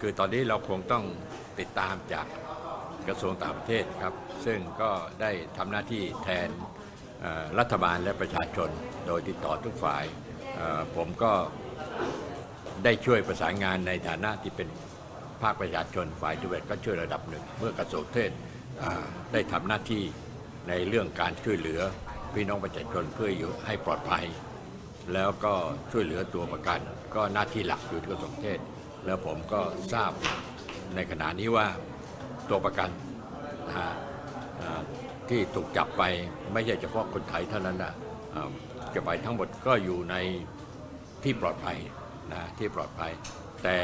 คือตอนนี้เราคงต้องติดตามจากกระทรวงต่างประเทศครับ ซึ่งก็ได้ทำหน้าที่แทนรัฐบาลและประชาชน โดยติดต่อทุกฝ่าย ผมก็ได้ช่วยประสานงานในฐานะที่เป็นภาคประชาชนฝ่ายทิเบตก็ช่วยระดับหนึ่ง เมื่อกระทรวงเทศได้ทำหน้าที่ในเรื่องการช่วยเหลือพี่น้องประชาชนเพื่ออยู่ให้ปลอดภัย แล้วก็ช่วยเหลือตัวประกัน ก็หน้าที่หลักอยู่ที่กระทรวงเทศ แล้วผมก็ทราบในขณะนี้ว่าตัวประกันนะฮะที่ถูกจับไปไม่ใช่เฉพาะคนไทยเท่านั้นนะจะไปทั้งหมดก็อยู่ในที่ปลอดภัยนะที่ปลอดภัย แต่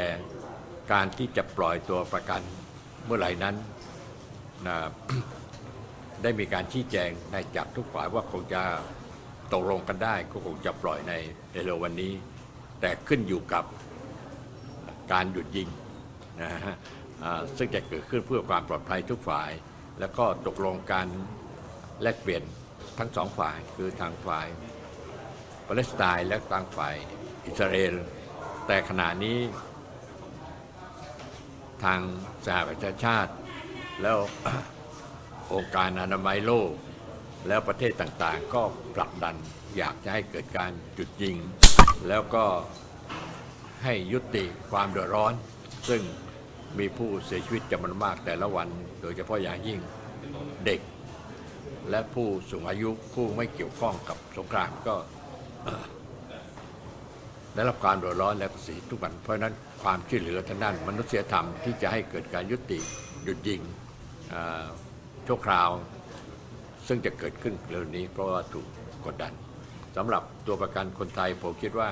การที่จะปล่อยตัวประกันเมื่อไหร่นั้นนะได้มีการชี้แจงในจากทุกฝ่ายว่าคงจะตกลงกันได้ก็คงจะปล่อยในในเร็ววันนี้ แต่ขึ้นอยู่กับ การหยุดยิงนะฮะซึ่งจะเกิดขึ้นเพื่อความปลอดภัยทุกฝ่าย แล้วก็ตกลงการแลกเปลี่ยนทั้งสองฝ่ายคือทางฝ่ายปาเลสไตน์และทางฝ่ายอิสราเอล แต่ขณะนี้ทางสหประชาชาติ แล้วองค์การอนามัยโลก แล้วประเทศต่างๆ ก็ผลักดันอยากจะให้เกิดการหยุดยิง แล้วก็ ให้ยุติความเดือดร้อน ซึ่งมีผู้เสียชีวิตจำนวนมากแต่ละวัน โดยเฉพาะอย่างยิ่งเด็ก และผู้สูงอายุผู้ไม่เกี่ยวข้องกับสงครามก็ได้รับการเดือดร้อนและเสียทุกวัน เพราะนั้นความช่วยเหลือทางด้านมนุษยธรรมที่จะให้เกิดการยุติหยุดยิงชั่วคราว ซึ่งจะเกิดขึ้นเร็วนี้เพราะว่าถูกกดดันสำหรับตัวประกันคนไทยผมคิดว่า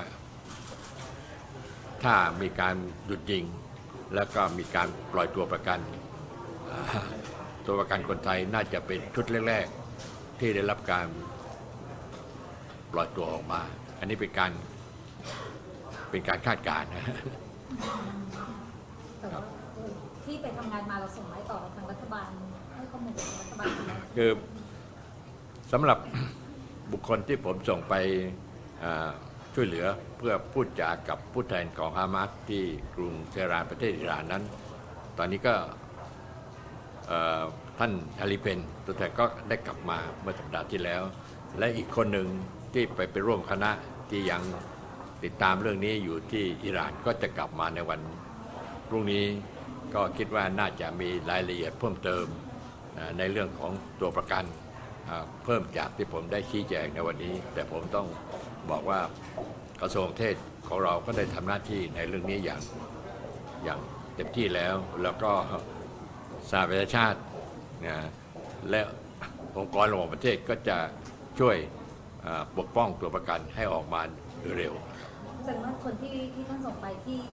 ถ้ามีการหยุดยิง แล้วก็มีการปล่อยตัวประกันอ่าตัวประกันคนไทยน่าจะเป็นชุดแรกๆ ที่ได้รับการปล่อยตัวออกมา อันนี้เป็นการเป็นการคาดการณ์นะแต่ว่าเออที่ไปทำงานมาเราส่งไม้ต่อทางรัฐบาลให้ข้อมูลกับทางรัฐบาลไหมคือสำหรับบุคคลที่ผมส่งไปอ่า ช่วยเหลือเพื่อพูดจากับผู้แทนของฮามาสที่กรุงเทหรานประเทศอิหร่านนั้น ตอนนี้ก็ท่านอาลีเพนตัวแทนก็ได้กลับมาเมื่อสัปดาห์ที่แล้ว และอีกคนหนึ่งที่ไปไปร่วมคณะที่ยังติดตามเรื่องนี้อยู่ที่อิหร่านก็จะกลับมาในวันพรุ่งนี้ก็คิดว่าน่าจะมีรายละเอียดเพิ่มเติมในเรื่องของตัวประกันเพิ่มจากที่ผมได้ชี้แจงในวันนี้ แต่ผมต้อง บอกว่ากระทรวงเทศของเราก็ได้ทำหน้าที่ในเรื่องนี้อย่างอย่างเต็มที่แล้ว แล้วก็สหประชาชาตินะและองค์กรระหว่างประเทศก็จะช่วยปกป้องตัวประกันให้ออกมาเร็วแสดงว่าคนที่ที่ท่านส่งไปที่